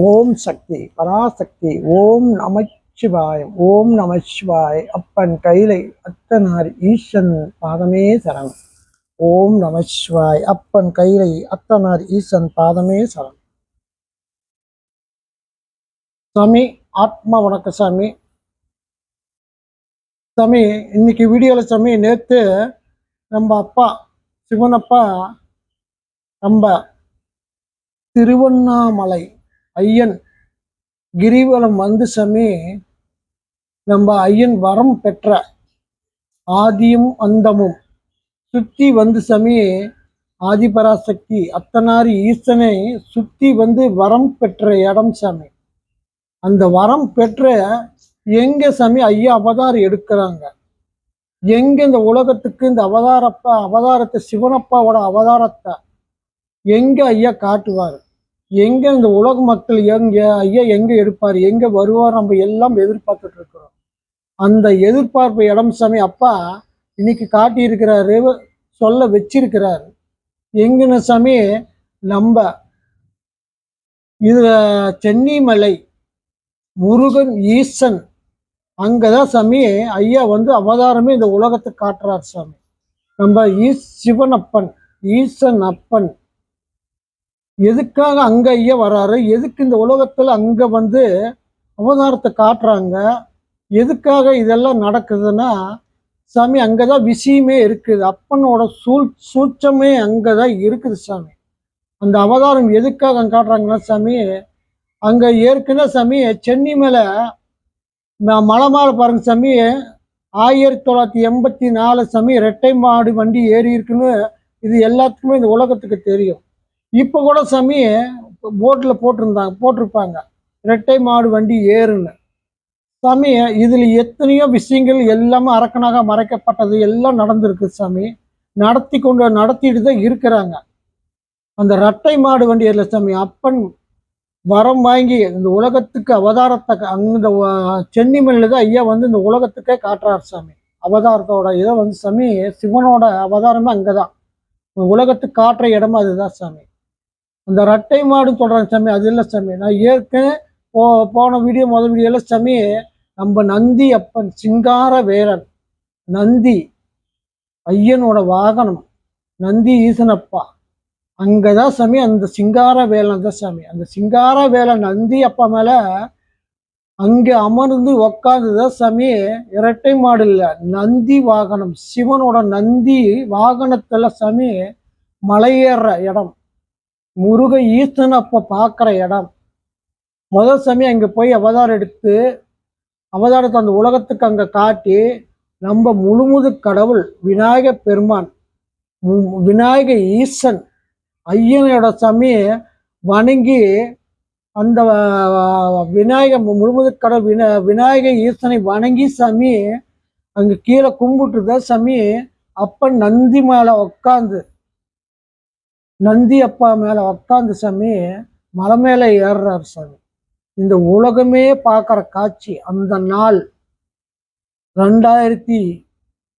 ஓம் சக்தி பராசக்தி ஓம் நமச்சிவாயம் ஓம் நமச்சிவாய் அப்பன் கைலை அத்தனார் ஈசன் பாதமே சரணம். ஓம் நமச்சிவாய் அப்பன் கைலை அத்தனார் ஈசன் பாதமே சரணம். சாமி ஆத்மா வணக்க சாமி. சாமி இன்னைக்கு வீடியோவில் சாமி நேற்று நம்ம அப்பா சிவனப்பா நம்ம திருவண்ணாமலை ஐயன் கிரிவலம் வந்து சாமி நம்ம ஐயன் வரம் பெற்ற ஆதியும் அந்தமும். சுத்தி வந்து சாமி ஆதிபராசக்தி அத்தனாரி ஈசனை சுத்தி வந்து வரம் பெற்ற இடம் சாமி. அந்த வரம் பெற்ற எங்க சாமி ஐயா அவதாரம் எடுக்கிறாங்க? எங்க இந்த உலகத்துக்கு இந்த அவதாரப்பா அவதாரத்தை சிவனப்பாவோட அவதாரத்தை எங்க ஐயா காட்டுவார்? எங்க இந்த உலக மக்கள் எங்க ஐயா எங்க எடுப்பார் எங்க வருவார் நம்ம எல்லாம் எதிர்பார்த்துட்டு இருக்கிறோம். அந்த எதிர்பார்ப்பு இடம் சாமி அப்பா இன்னைக்கு காட்டியிருக்கிறாரு சொல்ல வச்சிருக்கிறாரு. எங்கன்னு சாமி நம்ம இது சென்னிமலை முருகன் ஈசன் அங்கதான் சாமி ஐயா வந்து அவதாரமே இந்த உலகத்தை காட்டுறார் சாமி. நம்ம ஈஸ் சிவனப்பன் ஈசன் அப்பன் எதுக்காக அங்கே ஐயா வராரு? எதுக்கு இந்த உலகத்தில் அங்கே வந்து அவதாரத்தை காட்டுறாங்க? எதுக்காக இதெல்லாம் நடக்குதுன்னா சாமி அங்கே தான் விஷயமே இருக்குது. அப்பனோட சூழ் சூட்சமே அங்கதான் இருக்குது சாமி. அந்த அவதாரம் எதுக்காக காட்டுறாங்கன்னா சாமி அங்கே ஏற்கனவே சாமி சென்னை மேலே மலை மேல பாருங்க சாமி. ஆயிரத்தி தொள்ளாயிரத்தி எண்பத்தி நாலு சாமி ரெட்டை மாடு வண்டி ஏறி இருக்குன்னு இது எல்லாத்துக்குமே இந்த உலகத்துக்கு தெரியும். இப்போ கூட சாமி போட்டில் போட்டிருந்தாங்க போட்டிருப்பாங்க. ரெட்டை மாடு வண்டி ஏறுன்னு. சாமி இதில் எத்தனையோ விஷயங்கள் எல்லாமே அரக்கனாக மறைக்கப்பட்டது எல்லாம் நடந்திருக்கு சாமி. நடத்தி கொண்டு நடத்திட்டு தான் இருக்கிறாங்க. அந்த ரெட்டை மாடு வண்டி ஏறல சாமி அப்பன் வரம் வாங்கி இந்த உலகத்துக்கு அவதாரத்தை அந்த வ- சென்னிமலையில் தான் ஐயா வந்து இந்த உலகத்துக்கே காட்டுறார் சாமி. அவதாரத்தோட இதை வந்து சாமி சிவனோட அவதாரமே அங்கே தான் உலகத்துக்கு காட்டுற இடமா அதுதான் சாமி. அந்த ரட்டை மாடு சொல்கிறாங்க சாமி அது இல்லை சாமி. நான் ஏற்கனவே போ போன வீடியோ முதல் வீடியோல சாமி நம்ம நந்தி அப்பன் சிங்கார வேலன் நந்தி ஐயனோட வாகனம் நந்தி ஈசனப்பா. அங்கதான் சாமி அந்த சிங்கார வேலன் தான் சாமி. அந்த சிங்கார வேலன் நந்தி அப்பா மேலே அங்கே அமர்ந்து உக்காந்துதான் சாமி இரட்டை மாடு இல்லை நந்தி வாகனம். சிவனோட நந்தி வாகனத்தில் சாமி மலையேற இடம். முருக ஈசன் அப்போ பார்க்குற இடம். முதல் சாமி அங்கே போய் அவதாரம் எடுத்து அவதாரத்தை அந்த உலகத்துக்கு அங்கே காட்டி நம்ம முழுமுது கடவுள் விநாயக பெருமான் விநாயக ஈசன் ஐயனோட சாமி வணங்கி அந்த விநாயக முழுமுது கடவுள் வினா விநாயக ஈசனை வணங்கி சாமி அங்கே கீழே கும்பிட்டுருத சாமி அப்ப நந்தி மேலே உட்காந்து நந்தி அப்பா மேல உட்காந்து சாமி மலை மேலே ஏறுறாரு சாமி. இந்த உலகமே பார்க்குற காட்சி அந்த நாள். ரெண்டாயிரத்தி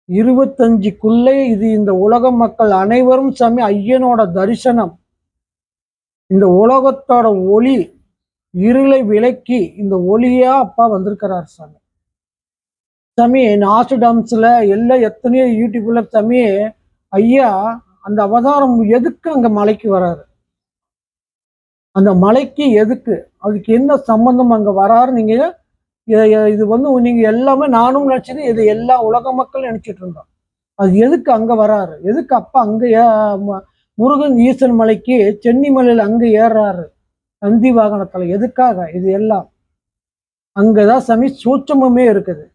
இருபத்தஞ்சுக்குள்ளே இது இந்த உலக மக்கள் அனைவரும் சாமி ஐயனோட தரிசனம். இந்த உலகத்தோட ஒளி இருளை விலக்கி இந்த ஒளியா அப்பா வந்திருக்கிறார் சாமி. சாமி நாசுடாம்ஸ்ல எல்லாம் எத்தனையோ யூடியூப்ல சாமி ஐயா அந்த அவதாரம் எதுக்கு அங்க மலைக்கு வராரு? அந்த மலைக்கு எதுக்கு? அதுக்கு என்ன சம்பந்தம் அங்க வராரு? நீங்க இது வந்து நீங்க எல்லாமே நானும் நினைச்சது இது எல்லா உலக மக்களும் நினைச்சிட்டு இருந்தோம். அது எதுக்கு அங்க வராரு? எதுக்கு அப்ப அங்க ஏ- முருகன் ஈசன் மலைக்கு சென்னி மலையில அங்க ஏறாரு நந்தி வாகனத்துல எதுக்காக? இது எல்லாம். அங்கதான் சாமி சூட்சமுமே இருக்குது.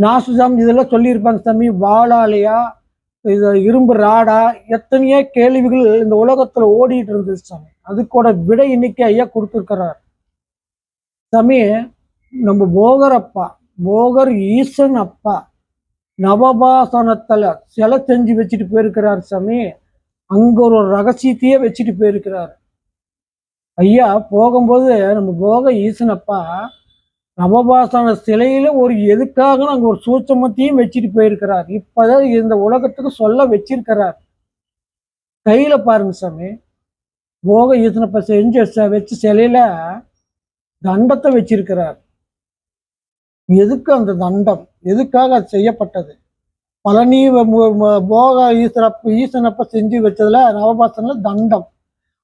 நாசுசாமி இதெல்லாம் சொல்லியிருப்பாங்க சாமி வாழாலையா இது இரும்பு ராடா எத்தனையோ கேள்விகள் இந்த உலகத்துல ஓடிட்டு இருந்தது சாமி. அதுக்கூட விடை இன்னைக்கு ஐயா கொடுத்துருக்கிறார். சாமி நம்ம போகர் அப்பா போகர் ஈசன் அப்பா நவபாசனத்துல சிலை செஞ்சு வச்சுட்டு போயிருக்கிறார் சாமி. அங்க ஒரு ரகசியத்தையே வச்சுட்டு போயிருக்கிறார். ஐயா போகும்போது நம்ம போக ஈசன் அப்பா நவபாசன சிலையில ஒரு எதுக்காக அங்க ஒரு சூட்சமத்தையும் வச்சுட்டு போயிருக்கிறார்? இப்பதான் இந்த உலகத்துக்கு சொல்ல வச்சிருக்கிறார். கையில பாருங்க சாமி. போக ஈசனப்ப செஞ்சு ச- வச்சு சிலையில தண்டத்தை வச்சிருக்கிறார். எதுக்கு அந்த தண்டம்? எதுக்காக அது செய்யப்பட்டது? பழனி போக ஈஸ்வரப்ப ஈசனப்ப செஞ்சு வச்சதுல நவபாசன தண்டம்.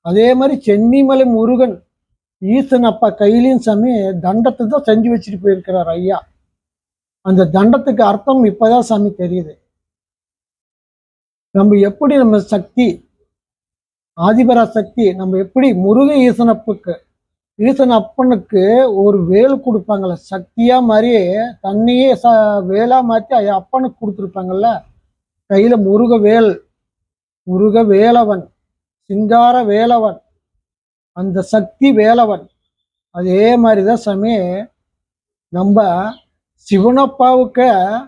அதே மாதிரி சென்னிமலை முருகன் ஈசனப்பா கையிலையும் சாமி தண்டத்தை தான் செஞ்சு வச்சுட்டு போயிருக்கிறார் ஐயா. அந்த தண்டத்துக்கு அர்த்தம் இப்பதான் சாமி தெரியுது. நம்ம எப்படி நம்ம சக்தி ஆதிபரா சக்தி நம்ம எப்படி முருக ஈசனப்புக்கு ஈசன் அப்பனுக்கு ஒரு வேல் கொடுப்பாங்கல்ல சக்தியா மாதிரியே தன்னையே ச வேலா மாற்றி அப்பனுக்கு கொடுத்துருப்பாங்கல்ல கையில முருக வேல் முருக வேலவன் சிங்கார வேலவன் அந்த சக்தி வேலவன். அதே மாதிரி தான் சாமி நம்ம சிவனப்பாவுக்கு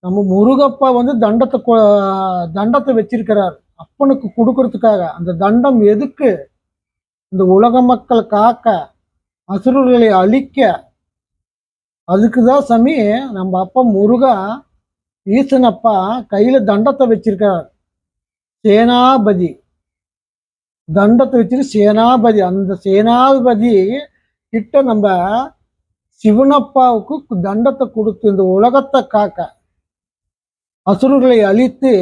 நம்ம முருகப்பா வந்து தண்டத்தை கொ- தண்டத்தை வச்சிருக்கிறார். அப்பனுக்கு கொடுக்கறதுக்காக. அந்த தண்டம் எதுக்கு? இந்த உலக மக்கள் காக்க அசுரர்களை அழிக்க. அதுக்கு தான் சாமி நம்ம அப்பா முருகா ஈசனப்பா கையில் தண்டத்தை வச்சிருக்கிறார். சேனாபதி. தண்டத்தை வச்சுட்டு சேனாபதி அந்த சேனாபதி கிட்ட நம்ம சிவனப்பாவுக்கு தண்டத்தை கொடுத்து இந்த உலகத்தை காக்க அசுரர்களை அழித்து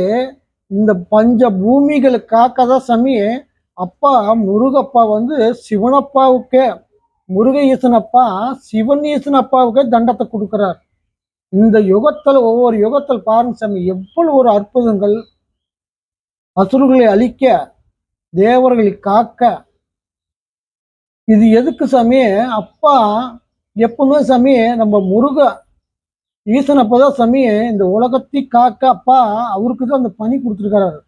இந்த பஞ்ச பூமிகளை காக்க தான் சாமி அப்பா முருகப்பா வந்து சிவனப்பாவுக்கே முருக ஈசனப்பா சிவன் ஈசனப்பாவுக்கே தண்டத்தை கொடுக்குறார். இந்த யுகத்தில் ஒவ்வொரு யுகத்தில் பாருங்க சாமி எவ்வளவு ஒரு அற்புதங்கள். அசுரர்களை அழிக்க தேவர்களை காக்க. இது எதுக்கு சாமி? அப்பா எப்பவுமே சாமி நம்ம முருக ஈசன் அப்பதான் சாமி இந்த உலகத்தை காக்க. அப்பா அவருக்கு தான் அந்த பணி கொடுத்துருக்காரு.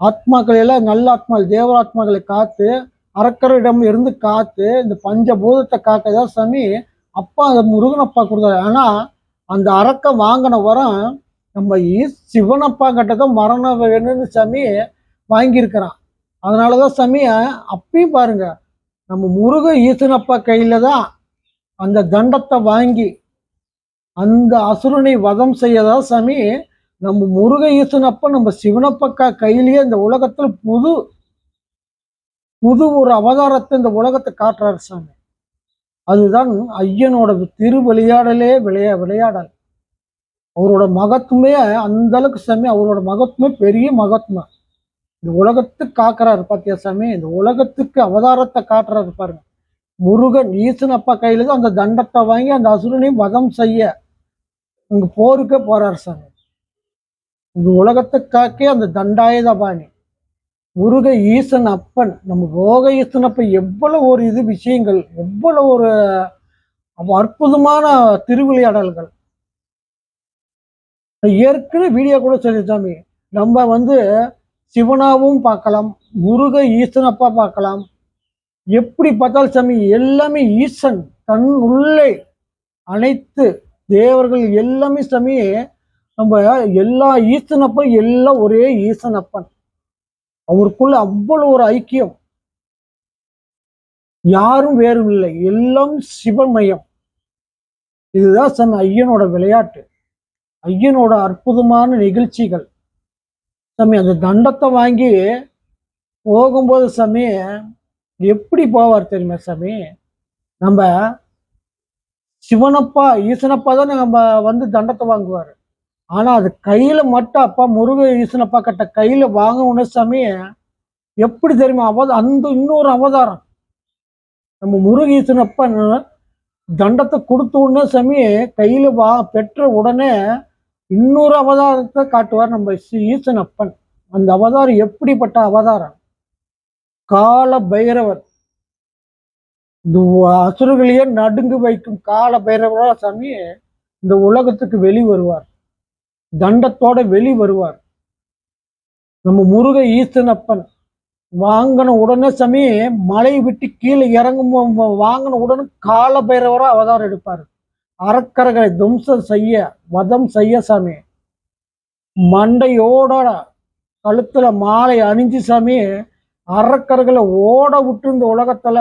ஆத்மாக்களை எல்லாம் நல்ல ஆத்மாக்கள் தேவராத்மாக்களை காத்து அரக்கரிடம் இருந்து காத்து இந்த பஞ்சபூதத்தை காக்க தான் சாமி அப்பா அந்த முருகன் அப்பா கொடுத்தாரு. ஆனா அந்த அரக்க வாங்கின வரம் நம்ம ஈ- சிவனப்பா கிட்ட தான் மரணம் வேணும்னு சாமி வாங்கியிருக்கிறான். அதனாலதான் சாமி அப்பயும் பாருங்க நம்ம முருக ஈசனப்பா கையில தான் அந்த தண்டத்தை வாங்கி அந்த அசுரனை வதம் செய்யதான் சாமி நம்ம முருக ஈசனப்ப நம்ம சிவனப்பக்கா கையிலேயே இந்த உலகத்துல புது புது ஒரு அவதாரத்தை இந்த உலகத்தை காட்டுறாரு சாமி. அதுதான் ஐயனோட திரு விளையாடலே விளையா விளையாடல். அவரோட மகத்துவமே அந்த அளவுக்கு சாமி அவரோட மகத்துவமே பெரிய மகத்துவம். இந்த உலகத்துக்கு காக்குறாரு பாத்தியா சாமி? இந்த உலகத்துக்கு அவதாரத்தை காட்டுறாரு பாருங்க. முருகன் ஈசன் அப்பா கையில தான் அந்த தண்டத்தை வாங்கி அந்த அசுரனையும் வதம் செய்ய இங்க போருக்கே போறாரு சாமி. இந்த உலகத்தை காக்கே அந்த தண்டாயுதபாணி. முருக ஈசன் அப்பன். நம்ம போக ஈசன் அப்பன் எவ்வளவு ஒரு இது விஷயங்கள் எவ்வளவு ஒரு அற்புதமான திருவிளையாடல்கள். ஏற்கனவே வீடியோ கூட சொல்லி சாமி. நம்ம வந்து சிவனாவும் பார்க்கலாம் முருக ஈசனப்பா பார்க்கலாம். எப்படி பார்த்தாலும் சாமி எல்லாமே ஈசன் தன் உள்ளே அனைத்து தேவர்கள் எல்லாமே சாமி நம்ம எல்லா ஈசனப்பன் எல்லாம் ஒரே ஈசனப்பன். அவருக்குள்ள அவ்வளவு ஒரு ஐக்கியம். யாரும் வேறும் இல்லை எல்லாம் சிவமயம். இதுதான் சாமி ஐயனோட விளையாட்டு. ஐயனோட அற்புதமான நிகழ்ச்சிகள். சாமி அந்த தண்டத்தை வாங்கி போகும்போது சாமி எப்படி போவார் தெரியுமா சாமி? நம்ம சிவனப்பா ஈசனப்பா தான் நம்ம வந்து தண்டத்தை வாங்குவார். ஆனா அது கையில மட்டும் அப்பா முருக ஈசனப்பா கிட்ட கையில வாங்கணும் சாமி எப்படி தெரியுமா? அவத அந்த இன்னொரு அவதாரம். நம்ம முருகீசனப்பா தண்டத்தை கொடுத்த உடனே சாமி கையில வா பெற்ற உடனே இன்னொரு அவதாரத்தை காட்டுவார் நம்ம ஈசன் ஈசனப்பன். அந்த அவதாரம் எப்படிப்பட்ட அவதாரம்? கால பைரவர். இந்த அசுரர்களையே நடுங்கு வைக்கும் கால பைரவரா சாமி இந்த உலகத்துக்கு வெளி வருவார். தண்டத்தோட வெளி வருவார். நம்ம முருக ஈசனப்பன் வாங்கின உடனே சாமி மலை விட்டு கீழே இறங்கும் வாங்கின உடனே கால பைரவரா அவதாரம் எடுப்பார். அறக்கர்களை துவம்சம் செய்ய வதம் செய்ய சாமி. மண்டையோட கழுத்துல மாலை அணிஞ்சு சாமி அறக்கர்களை ஓட விட்டு இந்த உலகத்துல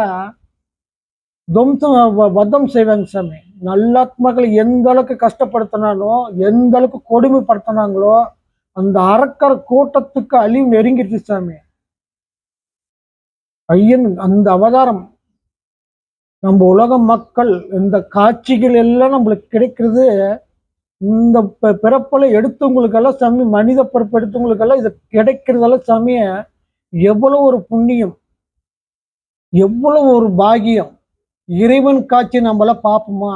துவம்சம் வதம் செய்வாங்க சாமி. நல்லாத்மக்களை எந்த அளவுக்கு கஷ்டப்படுத்தினாலோ எந்த அளவுக்கு கொடுமைப்படுத்தினாங்களோ அந்த அரக்கர் கூட்டத்துக்கு அழிவு நெருங்கிடுச்சு சாமி. ஐயன் அந்த அவதாரம் நம்ம உலக மக்கள் இந்த காட்சிகள் எல்லாம் நம்மளுக்கு கிடைக்கிறது இந்த பிறப்பில் எடுத்தவங்களுக்கெல்லாம் சாமி மனித பிறப்பு எடுத்தவங்களுக்கெல்லாம் இது கிடைக்கிறதெல்லாம் சாமிய எவ்வளவு ஒரு புண்ணியம் எவ்வளவு ஒரு பாகியம் இறைவன் காட்சி நம்மளாம் பார்ப்போமா?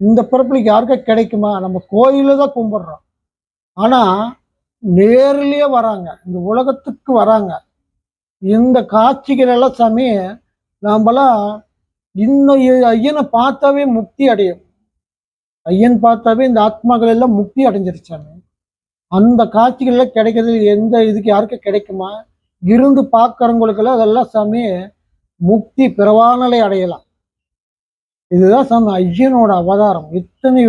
இந்த பிறப்புக்கு யாருக்கா கிடைக்குமா? நம்ம கோயிலில் தான் கும்பிடுறோம். ஆனா நேர்லயே வராங்க இந்த உலகத்துக்கு வராங்க. இந்த காட்சிகள் எல்லாம் சாமி நாம்பெல்லாம் இன்னும் ஐயனை பார்த்தாவே முக்தி அடையும். ஐயன் பார்த்தாவே இந்த ஆத்மாக்கள் எல்லாம் முக்தி அடைஞ்சிருச்சாங்க அந்த காட்சிகள் எல்லாம் கிடைக்கிறது எந்த இதுக்கு யாருக்கும் கிடைக்குமா? இருந்து பார்க்குறவங்களுக்கெல்லாம் அதெல்லாம் சாமி முக்தி பிறவானலை அடையலாம். இதுதான் சாமி ஐயனோட அவதாரம். இத்தனை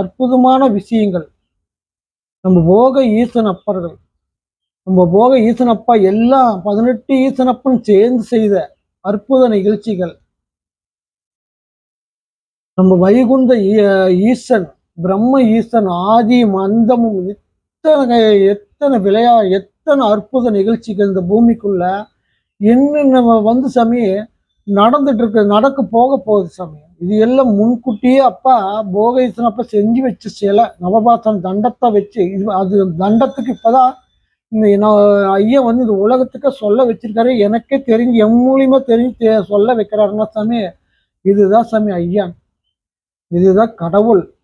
அற்புதமான விஷயங்கள். நம்ம போக ஈசன் அப்பர்கள். நம்ம போக ஈசனப்பா எல்லாம் பதினெட்டு ஈசனப்பன் சேர்ந்து செய்த அற்புத நிகழ்ச்சிகள். நம்ம வைகுண்ட ஈ- ஈசன் பிரம்ம ஈசன் ஆதி அந்தமும் எத்தனை எத்தனை விளையா எத்தனை அற்புத நிகழ்ச்சிகள் இந்த பூமிக்குள்ள என்னென்ன வந்து சாமி நடந்துட்டு இருக்கு நடக்க போக போகுது சாமி. இது எல்லாம் முன்கூட்டியே அப்பா போக ஈசனப்பா செஞ்சு வச்ச சிலை நவபாசன் தண்டத்தை வச்சு இது அது தண்டத்துக்கு இப்பதான் இந்த நான் ஐயா வந்து இந்த உலகத்துக்கு சொல்ல வச்சிருக்காரு. எனக்கே தெரிஞ்சு என் மூலியமா தெரிஞ்சு சொல்ல வைக்கிறாருன்னா சாமி இதுதான் சாமி ஐயான் இதுதான் கடவுள்.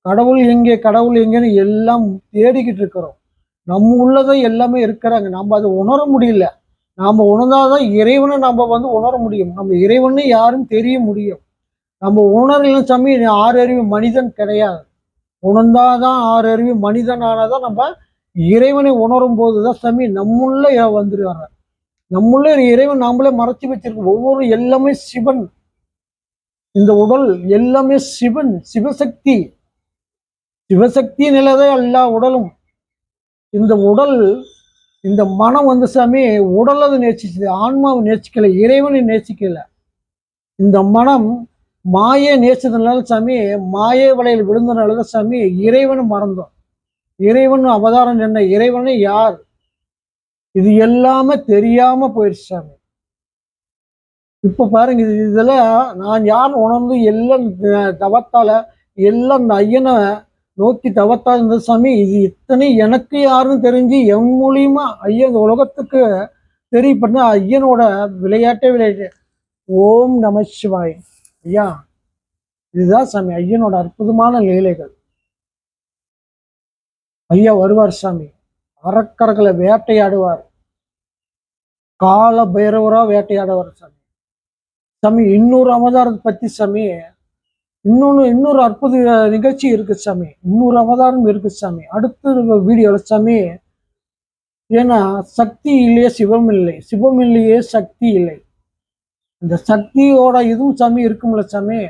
கடவுள் எங்கே கடவுள் எங்கேன்னு எல்லாம் தேடிக்கிட்டு இருக்கிறோம். நம்ம உள்ளதான் எல்லாமே இருக்கிறாங்க. நம்ம அதை உணர முடியல. நாம் உணர்ந்தாதான் இறைவனை நம்ம வந்து உணர முடியும். நம்ம இறைவனு யாரும் தெரிய முடியும். நம்ம உணரல சாமி ஆறு அறிவு மனிதன் கிடையாது. உணர்ந்தாதான் ஆறு அறிவு மனிதன் ஆனாதான் நம்ம இறைவனை உணரும் போது தான் சாமி நம்முள்ள வந்துருவாங்க நம்முள்ள இறைவன் நாமளே மறைச்சி வச்சிருக்கோம் ஒவ்வொரு எல்லாமே சிவன். இந்த உடல் எல்லாமே சிவன் சிவசக்தி. சிவசக்தி நிலதே எல்லா உடலும். இந்த உடல் இந்த மனம் வந்து சாமி உடல் அது நேசிச்சது ஆன்மாவை நேசிக்கல இறைவனை நேசிக்கல. இந்த மனம் மாயை நேசித்ததுனால சாமி மாயை வலையில் விழுந்தனால தான் சாமி இறைவனை மறந்தோம். இறைவன் அவதாரம் என்ன இறைவனை யார்? இது எல்லாமே தெரியாம போயிடுச்சு சாமி. இப்ப பாருங்க இது இதுல நான் யார் உணர்ந்து எல்லாம் தவத்தால எல்லாம் இந்த ஐயனை நோக்கி தவத்தால் இருந்த சாமி இது இத்தனை எனக்கு யாருன்னு தெரிஞ்சு என் மூலியமா ஐயன் இந்த உலகத்துக்கு தெரியப்பட்ட ஐயனோட விளையாட்டே விளையாட்டு. ஓம் நம சிவாய். ஐயா இதுதான் சாமி ஐயனோட அற்புதமான லீலைகள். ஐயா வருவார் சாமி அறக்கர்களை வேட்டையாடுவார். கால பைரவரா வேட்டையாடுவார் சாமி. சாமி இன்னொரு அவதாரத்தை பற்றி சாமி இன்னொன்று இன்னொரு அற்புத நிகழ்ச்சி இருக்கு சாமி. இன்னொரு அவதாரம் இருக்கு சாமி. அடுத்த வீடியோவில் சாமி ஏன்னா சக்தி இல்லையே சிவம் இல்லை. சிவம் இல்லையே சக்தி இல்லை. இந்த சக்தியோட இதுவும் சாமி இருக்கும்ல சாமி.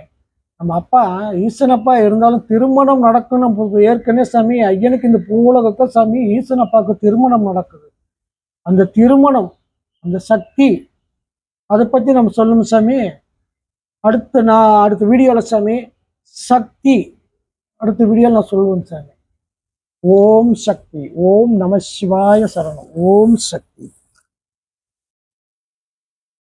நம்ம அப்பா ஈசனப்பா இருந்தாலும் திருமணம் நடக்கும் நம்ம ஏற்கனவே சாமி ஐயனுக்கு இந்த பூவுலகத்தை சாமி ஈசனப்பாவுக்கு திருமணம் நடக்குது. அந்த திருமணம் அந்த சக்தி அதை பற்றி நம்ம சொல்லணும் சாமி. அடுத்த நான் அடுத்த வீடியோவில் சாமி சக்தி. அடுத்த வீடியோவில் நான் சொல்லுவேன் சாமி. ஓம் சக்தி. ஓம் நம சிவாய சரணம். ஓம் சக்தி.